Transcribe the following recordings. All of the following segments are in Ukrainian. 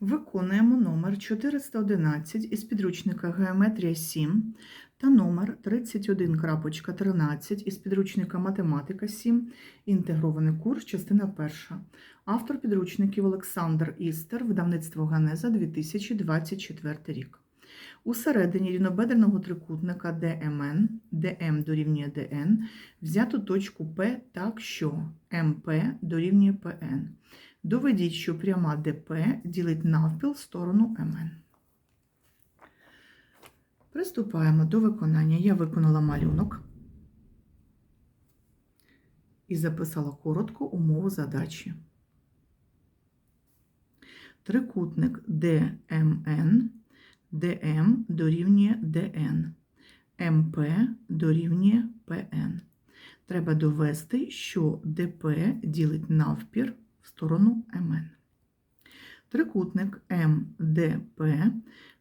Виконуємо номер 411 із підручника Геометрія 7 та номер 31.13 із підручника Математика 7, інтегрований курс, частина 1. Автор підручників Олександр Істер, видавництво Ганеза 2024 рік. У середині рівнобедреного трикутника ДМН, ДМ дорівнює ДН, взято точку П так, що МП дорівнює ПН. Доведіть, що пряма ДП ділить навпіл сторону МН. Приступаємо до виконання. Я виконала малюнок і записала коротку умову задачі. Трикутник ДМН, ДМ дорівнює ДН, МП дорівнює ПН. Треба довести, що ДП ділить навпір в сторону МН. Трикутник МДП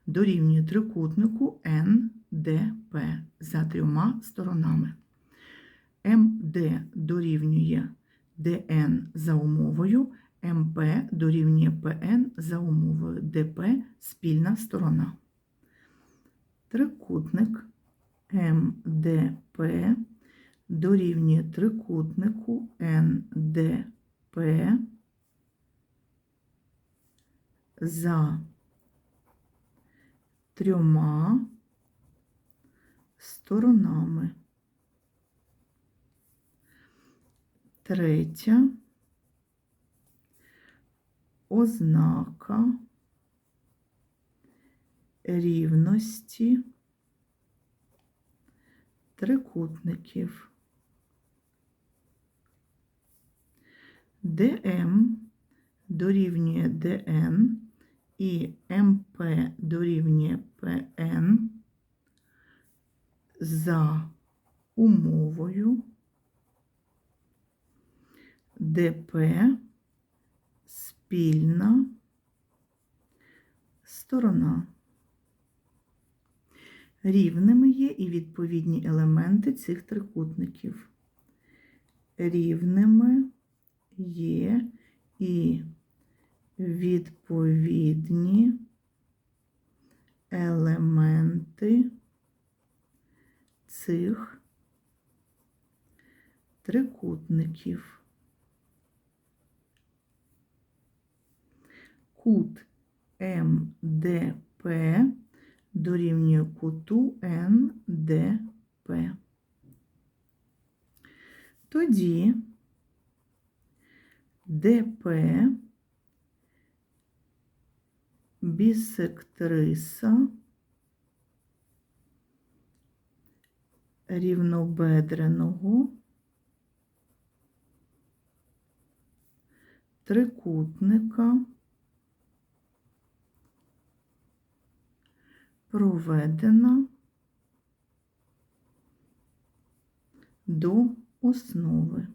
дорівнює трикутнику НДП за трьома сторонами. МД дорівнює ДН за умовою, МП дорівнює ПН за умовою, ДП спільна сторона. Трикутник МДП дорівнює трикутнику НДП за трьома сторонами. Третя ознака рівності трикутників. ДМ дорівнює ДН і МП дорівнює ПН за умовою ДП спільна сторона. Рівними є і відповідні елементи цих трикутників. Рівними є і відповідні елементи цих трикутників. Кут МДП дорівнює куту НДП. Тоді ДП бісектриса рівнобедреного трикутника проведена до основи.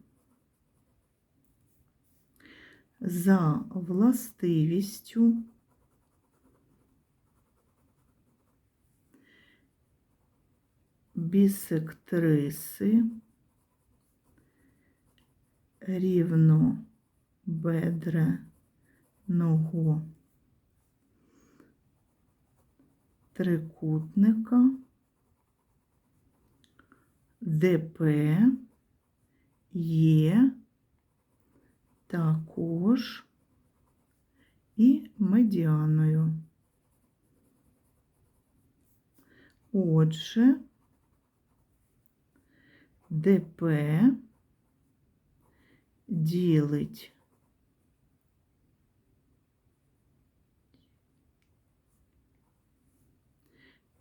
За властивістю бісектриси рівнобедреного трикутника ДП є також і медіаною. Отже, ДП ділить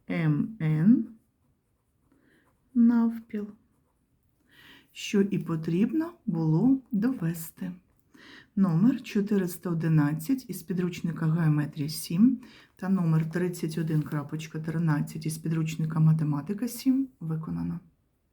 МН навпіл, що і потрібно було довести. Номер 411 із підручника Геометрія 7 та номер 31.13 із підручника Математика 7 виконано.